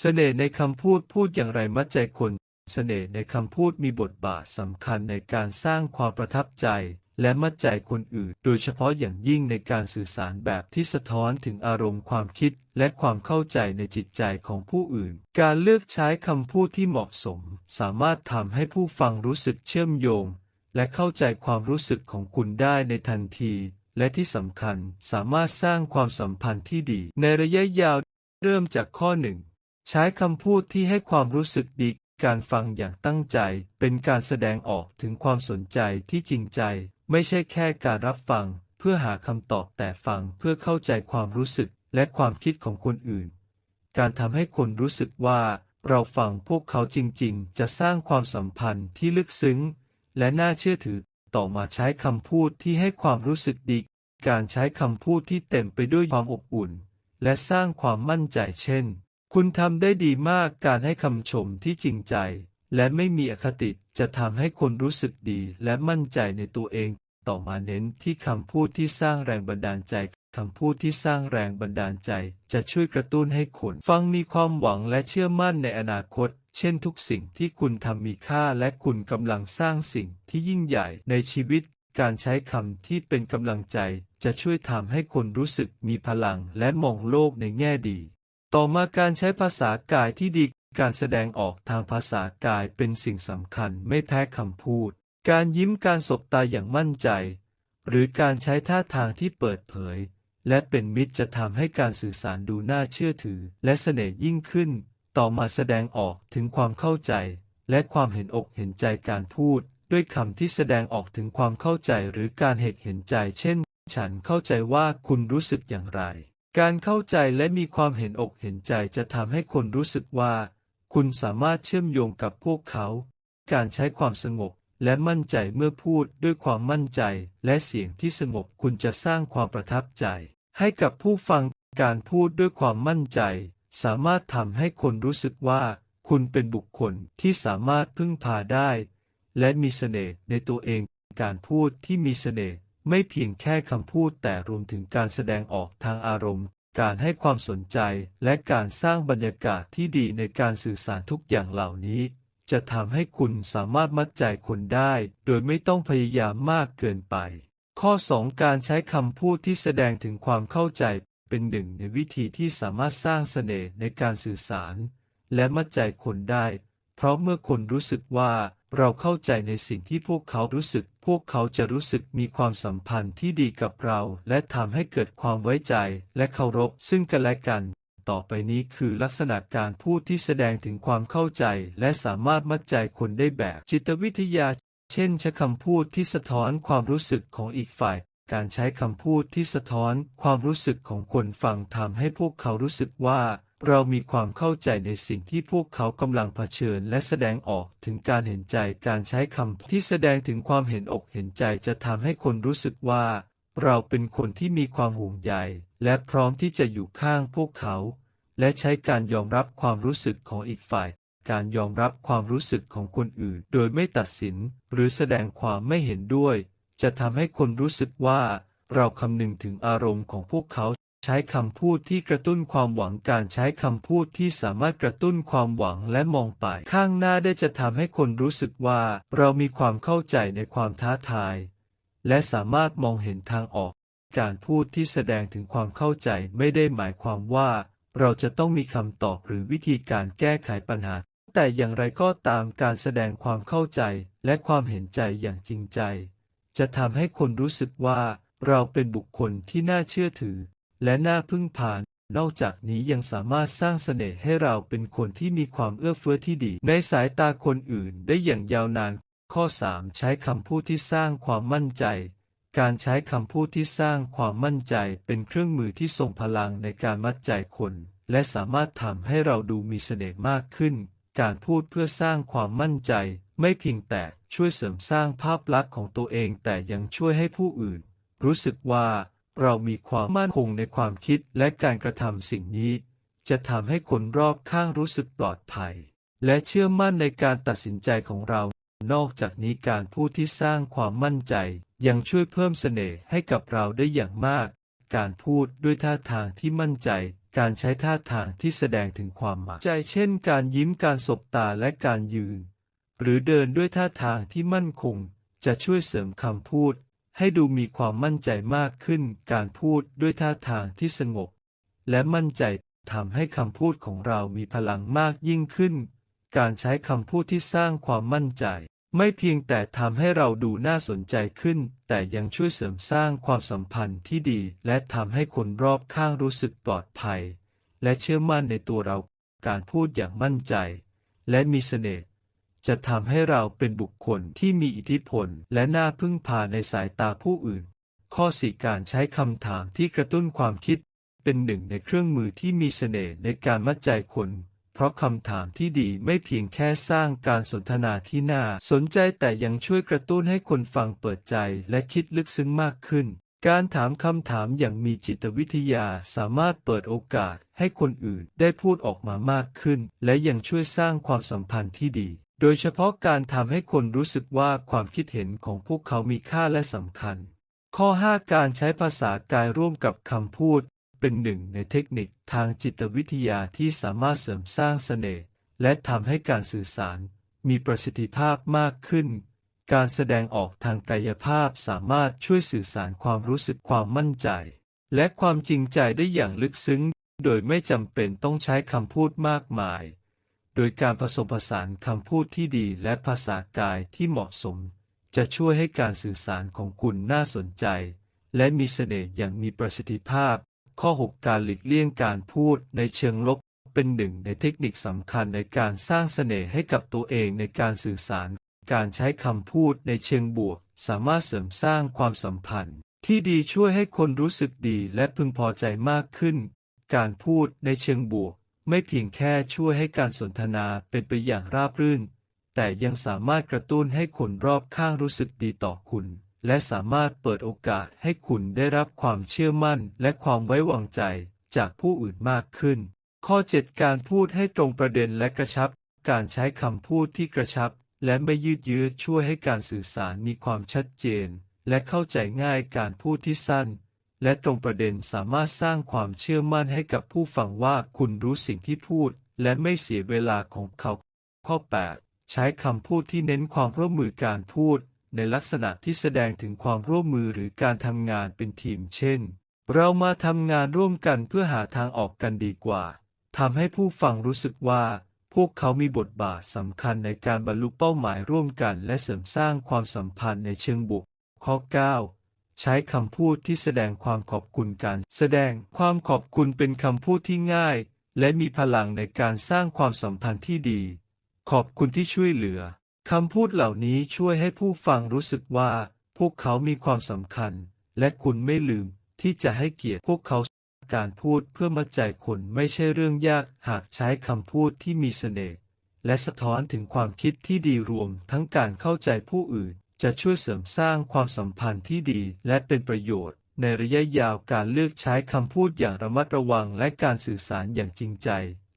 เสน่ห์ในคำพูดพูดอย่างไรมัดใจคน เสน่ห์ในคำพูดมีบทบาทสำคัญในการสร้างความประทับใจ และมัดใจคนอื่น โดยเฉพาะอย่างยิ่งในการสื่อสารแบบที่สะท้อนถึงอารมณ์ความคิด และความเข้าใจในจิตใจของผู้อื่น การเลือกใช้คำพูดที่เหมาะสม สามารถทำให้ผู้ฟังรู้สึกเชื่อมโยง และเข้าใจความรู้สึกของคุณได้ในทันที และที่สำคัญสามารถสร้างความสัมพันธ์ที่ดี ในระยะยาว เริ่มจากข้อหนึ่ง ใช้คำพูดที่ให้ความรู้สึกดี การฟังอย่างตั้งใจ เป็นการแสดงออกถึงความสนใจที่จริงใจ ไม่ใช่แค่การรับฟัง เพื่อหาคำตอบแต่ฟังเพื่อเข้าใจความรู้สึกและความคิดของคนอื่น การทำให้คนรู้สึกว่า เราฟังพวกเขาจริงๆ จะสร้างความสัมพันธ์ที่ลึกซึ้ง และน่าเชื่อถือ ต่อมาใช้คำพูดที่ให้ความรู้สึกดี การใช้คำพูดที่เต็มไปด้วยความอบอุ่น และสร้างความมั่นใจเช่น คุณทำได้ดีมากการให้คำชมที่จริงใจ และไม่มีอคติจะทำให้คนรู้สึกดีและมั่นใจในตัวเอง ต่อมาเน้นที่คำพูดที่สร้างแรงบันดาลใจคำพูดที่สร้างแรงบันดาลใจ จะช่วยกระตุ้นให้คนฟังมีความหวังและเชื่อมั่นในอนาคต เช่นทุกสิ่งที่คุณทำมีค่าและคุณกำลังสร้างสิ่งที่ยิ่งใหญ่ในชีวิต การใช้คำที่เป็นกำลังใจ จะช่วยทำให้คนรู้สึกมีพลังและมองโลกในแง่ดี ต่อมาการใช้ภาษากายที่ดี การแสดงออกทางภาษากายเป็นสิ่งสำคัญไม่แพ้คำพูด การยิ้มการสบตาอย่างมั่นใจ หรือการใช้ท่าทางที่เปิดเผย และเป็นมิตรจะทำให้การสื่อสารดูน่าเชื่อถือ และเสน่ห์ยิ่งขึ้น ต่อมาแสดงออกถึงความเข้าใจ และความเห็นอกเห็นใจการพูด ด้วยคำที่แสดงออกถึงความเข้าใจหรือการเหตุเห็นใจ เช่น ฉันเข้าใจว่าคุณรู้สึกอย่างไร การเข้าใจและมีความเห็นอกเห็นใจจะทำให้คนรู้สึกว่า คุณสามารถเชื่อมโยงกับพวกเขา การใช้ความสงบและมั่นใจเมื่อพูดด้วยความมั่นใจและเสียงที่สงบคุณจะสร้างความประทับใจ ให้กับผู้ฟังการพูดด้วยความมั่นใจ สามารถทำให้คนรู้สึกว่า คุณเป็นบุคคลที่สามารถพึ่งพาได้ และมีเสน่ห์ในตัวเอง การพูดที่มีเสน่ห์ ไม่เพียงแค่คำพูดแต่รวมถึงการแสดงออกทางอารมณ์ การให้ความสนใจและการสร้างบรรยากาศที่ดีในการสื่อสารทุกอย่างเหล่านี้ จะทำให้คุณสามารถมัดใจคนได้ โดยไม่ต้องพยายามมากเกินไป ข้อ 2 การใช้คำพูดที่แสดงถึงความเข้าใจ เป็นหนึ่งในวิธีที่สามารถสร้างเสน่ห์ในการสื่อสาร และมัดใจคนได้ เพราะเมื่อคนรู้สึกว่าเราเข้าใจในสิ่งที่พวกเขารู้สึก พวกเขาจะรู้สึกมีความสัมพันธ์ที่ดีกับเรา และทำให้เกิดความไว้ใจและเคารพซึ่งกันและกัน ต่อไปนี้คือลักษณะการพูดที่แสดงถึงความเข้าใจ และสามารถมัดใจคนได้แบบจิตวิทยา เช่นใช้คำพูดที่สะท้อนความรู้สึกของอีกฝ่าย การใช้คำพูดที่สะท้อนความรู้สึกของคนฟังทำให้พวกเขารู้สึกว่า เรามีความเข้าใจในสิ่งที่พวกเขากำลังเผชิญและแสดงออกถึงการเห็นใจ การใช้คำที่แสดงถึงความเห็นอกเห็นใจจะทำให้คนรู้สึกว่า เราเป็นคนที่มีความห่วงใยและพร้อมที่จะอยู่ข้างพวกเขา และใช้การยอมรับความรู้สึกของอีกฝ่ายการยอมรับความรู้สึกของคนอื่น โดยไม่ตัดสิน หรือแสดงความไม่เห็นด้วย จะทำให้คนรู้สึกว่าเราคำนึงถึงอารมณ์ของพวกเขา ใช้คำพูดที่กระตุ้นความหวังการใช้คำพูดที่สามารถกระตุ้นความหวังและมองไปข้างหน้าได้จะทำให้คนรู้สึกว่าเรามีความเข้าใจในความท้าทาย และสามารถมองเห็นทางออก การพูดที่แสดงถึงความเข้าใจไม่ได้หมายความว่า เราจะต้องมีคำตอบหรือวิธีการแก้ไขปัญหา แต่อย่างไรก็ตามการแสดงความเข้าใจและความเห็นใจอย่างจริงใจ จะทำให้คนรู้สึกว่าเราเป็นบุคคลที่น่าเชื่อถือ และน่าพึ่งพานอกจากนี้ยังสามารถสร้างเสน่ห์ให้เราเป็นคนที่มีความเอื้อเฟื้อที่ดี ในสายตาคนอื่นได้อย่างยาวนาน ข้อ 3 ใช้คำพูดที่สร้างความมั่นใจ การใช้คำพูดที่สร้างความมั่นใจเป็นเครื่องมือที่ทรงพลังในการมัดใจคน และสามารถทำให้เราดูมีเสน่ห์มากขึ้น การพูดเพื่อสร้างความมั่นใจ ไม่เพียงแต่ช่วยเสริมสร้างภาพลักษณ์ของตัวเองแต่ยังช่วยให้ผู้อื่น รู้สึกว่าเรามีความมั่นคงในความคิดและการกระทำสิ่งนี้ จะทำให้คนรอบข้างรู้สึกปลอดภัย และเชื่อมั่นในการตัดสินใจของเรา นอกจากนี้การพูดที่สร้างความมั่นใจ ยังช่วยเพิ่มเสน่ห์ให้กับเราได้อย่างมาก การพูดด้วยท่าทางที่มั่นใจ การใช้ท่าทางที่แสดงถึงความหมายใจเช่น การยิ้มการสบตาและการยืน หรือเดินด้วยท่าทางที่มั่นคง จะช่วยเสริมคำพูด ให้ดูมีความมั่นใจมากขึ้น การพูดด้วยท่าทางที่สงบ และมั่นใจทำให้คำพูดของเรามีพลังมากยิ่งขึ้น การใช้คำพูดที่สร้างความมั่นใจ ไม่เพียงแต่ทำให้เราดูน่าสนใจขึ้น แต่ยังช่วยเสริมสร้างความสัมพันธ์ที่ดี และทำให้คนรอบข้างรู้สึกปลอดภัย และเชื่อมั่นในตัวเรา การพูดอย่างมั่นใจ และมีเสน่ห์จะทำให้เราเป็นบุคคลที่มีอิทธิพล และน่าพึ่งพาในสายตาผู้อื่น ข้อสี่การใช้คำถามที่กระตุ้นความคิด เป็นหนึ่งในเครื่องมือที่มีเสน่ห์ในการมัดใจคน เพราะคำถามที่ดีไม่เพียงแค่สร้างการสนทนาที่น่าสนใจแต่ยังช่วยกระตุ้นให้คนฟังเปิดใจและคิดลึกซึ้งมากขึ้น การถามคำถามอย่างมีจิตวิทยาสามารถเปิดโอกาสให้คนอื่นได้พูดออกมามากขึ้น และยังช่วยสร้างความสัมพันธ์ที่ดี โดยเฉพาะการทำให้คนรู้สึกว่าความคิดเห็นของพวกเขามีค่าและสำคัญข้อ 5 การใช้ภาษากายร่วมกับคำพูด เป็นหนึ่งในเทคนิคทางจิตวิทยาที่สามารถเสริมสร้างเสน่ห์และทำให้การสื่อสารมีประสิทธิภาพมากขึ้น การแสดงออกทางกายภาพสามารถช่วยสื่อสารความรู้สึกความมั่นใจ และความจริงใจได้อย่างลึกซึ้ง โดยไม่จำเป็นต้องใช้คำพูดมากมาย โดยการผสมผสานคำพูดที่ดีและภาษากายที่เหมาะสม จะช่วยให้การสื่อสารของคุณน่าสนใจ และมีเสน่ห์อย่างมีประสิทธิภาพ ข้อ 6 การหลีกเลี่ยงการพูดในเชิงลบ เป็นหนึ่งในเทคนิคสำคัญในการสร้างเสน่ห์ให้กับตัวเองในการสื่อสาร การใช้คำพูดในเชิงบวก สามารถเสริมสร้างความสัมพันธ์ ที่ดีช่วยให้คนรู้สึกดีและพึงพอใจมากขึ้น การพูดในเชิงบวก ไม่เพียงแค่ช่วยให้การสนทนาเป็นไปอย่างราบรื่น แต่ยังสามารถกระตุ้นให้คนรอบข้างรู้สึกดีต่อคุณ และสามารถเปิดโอกาสให้คุณได้รับความเชื่อมั่นและความไว้วางใจจากผู้อื่นมากขึ้น ข้อ 7 การพูดให้ตรงประเด็นและกระชับ การใช้คำพูดที่กระชับ และไม่ยืดเยื้อช่วยให้การสื่อสารมีความชัดเจน และเข้าใจง่ายการพูดที่สั้น และตรงประเด็นสามารถสร้างความเชื่อมั่นให้กับผู้ฟังว่าคุณรู้สิ่งที่พูด และไม่เสียเวลาของเขา ข้อ 8 ใช้คำพูดที่เน้นความร่วมมือการพูด ในลักษณะที่แสดงถึงความร่วมมือหรือการทำงานเป็นทีม เช่น เรามาทำงานร่วมกันเพื่อหาทางออกกันดีกว่า ทำให้ผู้ฟังรู้สึกว่า พวกเขามีบทบาทสำคัญในการบรรลุเป้าหมายร่วมกัน และเสริมสร้างความสัมพันธ์ในเชิงบวก ข้อ 9ใช้คำพูดที่แสดงความขอบคุณกัน แสดงความขอบคุณเป็นคำพูดที่ง่าย และมีพลังในการสร้างความสัมพันธ์ที่ดี ขอบคุณที่ช่วยเหลือ คำพูดเหล่านี้ช่วยให้ผู้ฟังรู้สึกว่า พวกเขามีความสำคัญ และคุณไม่ลืมที่จะให้เกียรติพวกเขาการพูดเพื่อมัดใจคนไม่ใช่เรื่องยากหากใช้คำพูดที่มีเสน่ห์และสะท้อนถึงความคิดที่ดีรวมทั้งการเข้าใจผู้อื่น จะช่วยเสริมสร้างความสัมพันธ์ที่ดีและเป็นประโยชน์ ในระยะยาวการเลือกใช้คำพูดอย่างระมัดระวังและการสื่อสารอย่างจริงใจ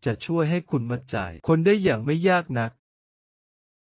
จะช่วยให้คุณมัดใจ คนได้อย่างไม่ยากนัก